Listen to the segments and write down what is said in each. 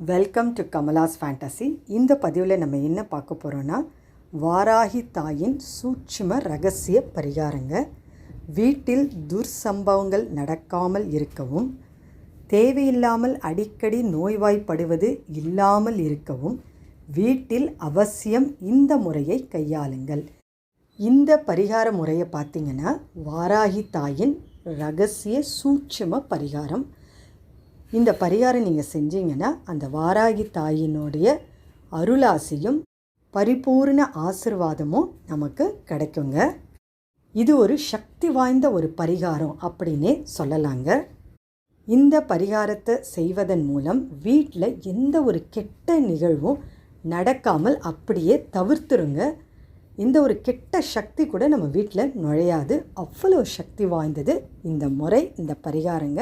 Welcome to Kamala's fantasy இந்த பதிவில் நம்ம என்ன பார்க்க போகிறோன்னா வாராகி தாயின் சூட்சும ரகசிய பரிகாரங்க. வீட்டில் துர்சம்பவங்கள் நடக்காமல் இருக்கவும் தேவையில்லாமல் அடிக்கடி நோய்வாய்ப்படுவது இல்லாமல் இருக்கவும் வீட்டில் அவசியம் இந்த முறையை கையாளுங்கள். இந்த பரிகார முறையை பார்த்திங்கன்னா வாராகி தாயின் ரகசிய சூட்சம பரிகாரம். இந்த பரிகாரம் நீங்கள் செஞ்சீங்கன்னா அந்த வாராகி தாயினுடைய அருளாசியும் பரிபூர்ண ஆசிர்வாதமும் நமக்கு கிடைக்குங்க. இது ஒரு சக்தி வாய்ந்த ஒரு பரிகாரம் அப்படின்னே சொல்லலாங்க. இந்த பரிகாரத்தை செய்வதன் மூலம் வீட்டில் எந்த ஒரு கெட்ட நிகழ்வும் நடக்காமல் அப்படியே தவிர்த்துருங்க. இந்த ஒரு கெட்ட சக்தி கூட நம்ம வீட்டில் நுழையாது. அவ்வளோ சக்தி வாய்ந்தது இந்த முறை இந்த பரிகாரங்க.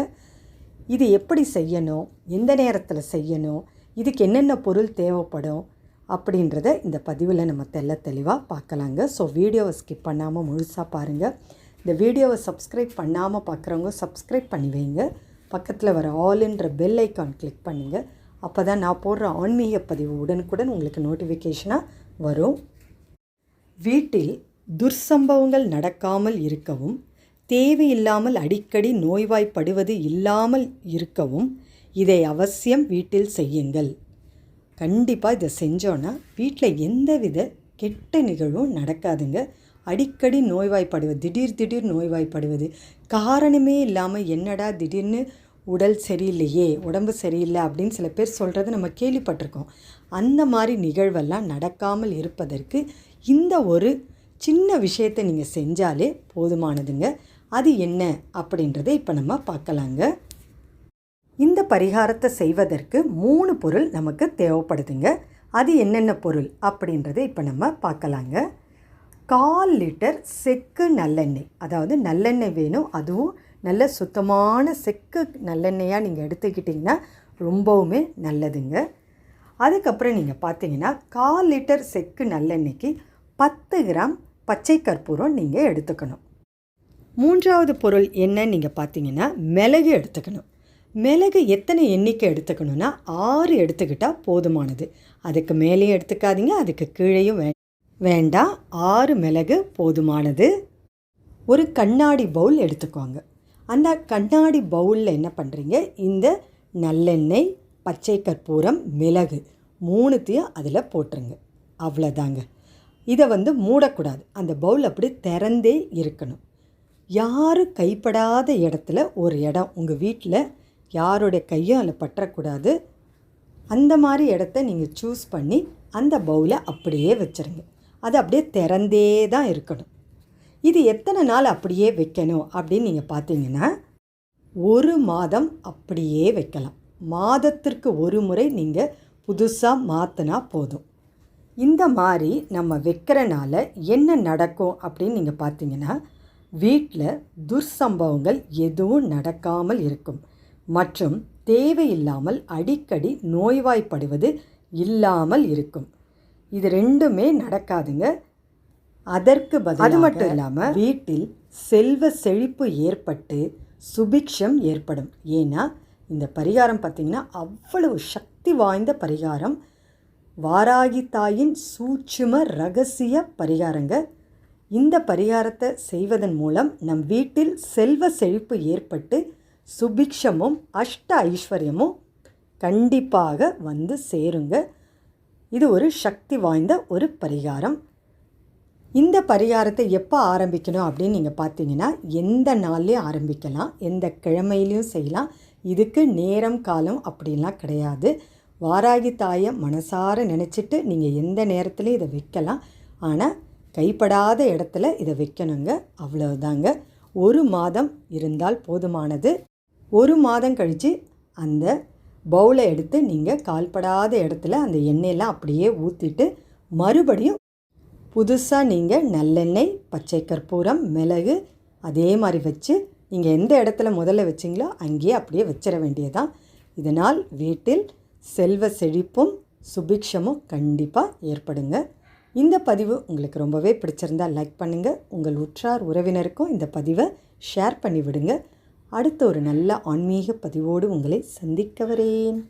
இது எப்படி செய்யணும்? எந்த நேரத்தில் செய்யணும்? இதுக்கு என்னென்ன பொருள் தேவைப்படும்? அப்படின்றத இந்த பதிவில் நம்ம தெல்ல தெளிவாக பார்க்கலாங்க. ஸோ வீடியோவை ஸ்கிப் பண்ணாமல் முழுசாக பாருங்கள் இந்த வீடியோவை சப்ஸ்கிரைப் பண்ணாமல் பார்க்குறவங்க சப்ஸ்கிரைப் பண்ணி வைங்க. பக்கத்தில் வர ஆல்ன்ற பெல் ஐக்கான் கிளிக் பண்ணுங்கள் அப்போ தான் நான் போடுற ஆன்மீக பதிவு உடனுக்குடன் உங்களுக்கு நோட்டிஃபிகேஷனாக வரும். வீட்டில் துர்சம்பவங்கள் நடக்காமல் இருக்கவும் தேவையில்லாமல் அடிக்கடி நோய்வாய்ப்படுவது இல்லாமல் இருக்கவும் இதை அவசியம் வீட்டில் செய்யுங்கள். கண்டிப்பாக இதை செஞ்சோன்னா வீட்டில் எந்தவித கெட்ட நிகழ்வும் நடக்காதுங்க. அடிக்கடி நோய்வாய்ப்படுவது திடீர் திடீர் நோய்வாய்ப்படுவது. காரணமே இல்லாமல் என்னடா திடீர்னு உடல் சரியில்லையே உடம்பு சரியில்லை அப்படின்னு சில பேர் சொல்கிறத நம்ம கேள்விப்பட்டிருக்கோம். அந்த மாதிரி நிகழ்வெல்லாம் நடக்காமல் இருப்பதற்கு இந்த ஒரு சின்ன விஷயத்தை நீங்கள் செஞ்சாலே போதுமானதுங்க. அது என்ன அப்படின்றத இப்போ நம்ம பார்க்கலாங்க. இந்த பரிகாரத்தை செய்வதற்கு மூணு பொருள் நமக்கு தேவைப்படுதுங்க. அது என்னென்ன பொருள் அப்படின்றத இப்போ நம்ம பார்க்கலாங்க. கால் லிட்டர் செக்கு நல்லெண்ணெய் அதாவது நல்லெண்ணெய் வேணும் அதுவும் நல்ல சுத்தமான செக்கு நல்லெண்ணெயாக நீங்கள் எடுத்துக்கிட்டிங்கன்னா ரொம்பவுமே நல்லதுங்க. அதுக்கப்புறம் நீங்கள் பார்த்தீங்கன்னா கால் லிட்டர் செக்கு நல்லெண்ணெய்க்கு பத்து கிராம் பச்சை கற்பூரம் நீங்கள் எடுத்துக்கணும். மூன்றாவது பொருள் என்னன்னு நீங்கள் பார்த்தீங்கன்னா மிளகு எடுத்துக்கணும். மிளகு எத்தனை எண்ணிக்கை எடுத்துக்கணும்னா ஆறு எடுத்துக்கிட்டால் போதுமானது. அதுக்கு மேலேயும் எடுத்துக்காதீங்க அதுக்கு கீழேயும் வே வேண்டாம் ஆறு மிளகு போதுமானது. ஒரு கண்ணாடி பவுல் எடுத்துக்கோங்க. அந்த கண்ணாடி பவுலில் என்ன பண்ணுறீங்க இந்த நல்லெண்ணெய் பச்சை கற்பூரம் மிளகு மூணுத்தையும் அதில் போட்டுருங்க. அவ்வளோதாங்க இதை வந்து மூடக்கூடாது. அந்த பவுல் அப்படி திறந்தே இருக்கணும். யாரும் கைப்படாத இடத்துல ஒரு இடம் உங்கள் வீட்டில் யாருடைய கையும் அதில் பற்றக்கூடாது. அந்த மாதிரி இடத்த நீங்கள் சூஸ் பண்ணி அந்த பவுலை அப்படியே வச்சுருங்க. அது அப்படியே திறந்தே தான் இருக்கணும். இது எத்தனை நாள் அப்படியே வைக்கணும் அப்படின்னு நீங்கள் பார்த்தீங்கன்னா ஒரு மாதம் அப்படியே வைக்கலாம். மாதத்திற்கு ஒரு முறை நீங்கள் புதுசாக மாற்றினா போதும். இந்த மாதிரி நம்ம வைக்கிறனால என்ன நடக்கும் அப்படின்னு நீங்கள் பார்த்தீங்கன்னா வீட்டில் துர்சம்பவங்கள் எதுவும் நடக்காமல் இருக்கும். மற்றும் தேவையில்லாமல் அடிக்கடி நோய்வாய்ப்படுவது இல்லாமல் இருக்கும். இது ரெண்டுமே நடக்காதுங்க. அதற்கு பதில் அது மட்டும் இல்லாமல் வீட்டில் செல்வ செழிப்பு ஏற்பட்டு சுபிக்ஷம் ஏற்படும். ஏன்னா இந்த பரிகாரம் பார்த்திங்கன்னா அவ்வளவு சக்தி வாய்ந்த பரிகாரம். வாராகி தாயின் சூட்சும ரகசிய பரிகாரங்க. இந்த பரிகாரத்தை செய்வதன் மூலம் நம் வீட்டில் செல்வ செழிப்பு ஏற்பட்டு சுபிக்ஷமும் அஷ்ட ஐஸ்வர்யமும் கண்டிப்பாக வந்து சேருங்க. இது ஒரு சக்தி வாய்ந்த ஒரு பரிகாரம். இந்த பரிகாரத்தை எப்போ ஆரம்பிக்கணும் அப்படின்னு நீங்கள் பார்த்தீங்கன்னா எந்த நாள்லேயும் ஆரம்பிக்கலாம் எந்த கிழமையிலையும் செய்யலாம். இதுக்கு நேரம் காலம் அப்படின்லாம் கிடையாது. வாராகி தாயை மனசார நினச்சிட்டு நீங்கள் எந்த நேரத்துலையும் இதை வைக்கலாம். ஆனால் கைப்படாத இடத்துல இதை வைக்கணுங்க. அவ்வளவுதாங்க. ஒரு மாதம் இருந்தால் போதுமானது. ஒரு மாதம் கழித்து அந்த பவுலை எடுத்து நீங்கள் கால்படாத இடத்துல அந்த எண்ணெயெல்லாம் அப்படியே ஊற்றிட்டு மறுபடியும் புதுசாக நீங்கள் நல்லெண்ணெய் பச்சை கற்பூரம் மிளகு அதே மாதிரி வச்சு நீங்கள் எந்த இடத்துல முதல்ல வச்சிங்களோ அங்கேயே அப்படியே வச்சிட வேண்டியதான் இதனால் வீட்டில் செல்வ செழிப்பும் சுபிக்ஷமும் கண்டிப்பாக ஏற்படுங்க. இந்த பதிவு உங்களுக்கு ரொம்பவே பிடிச்சிருந்தால் லைக் பண்ணுங்கள் உங்கள் உற்றார் உறவினருக்கும் இந்த பதிவை ஷேர் பண்ணி விடுங்க அடுத்த ஒரு நல்ல ஆன்மீக பதிவோடு உங்களை சந்திக்க வரேன்.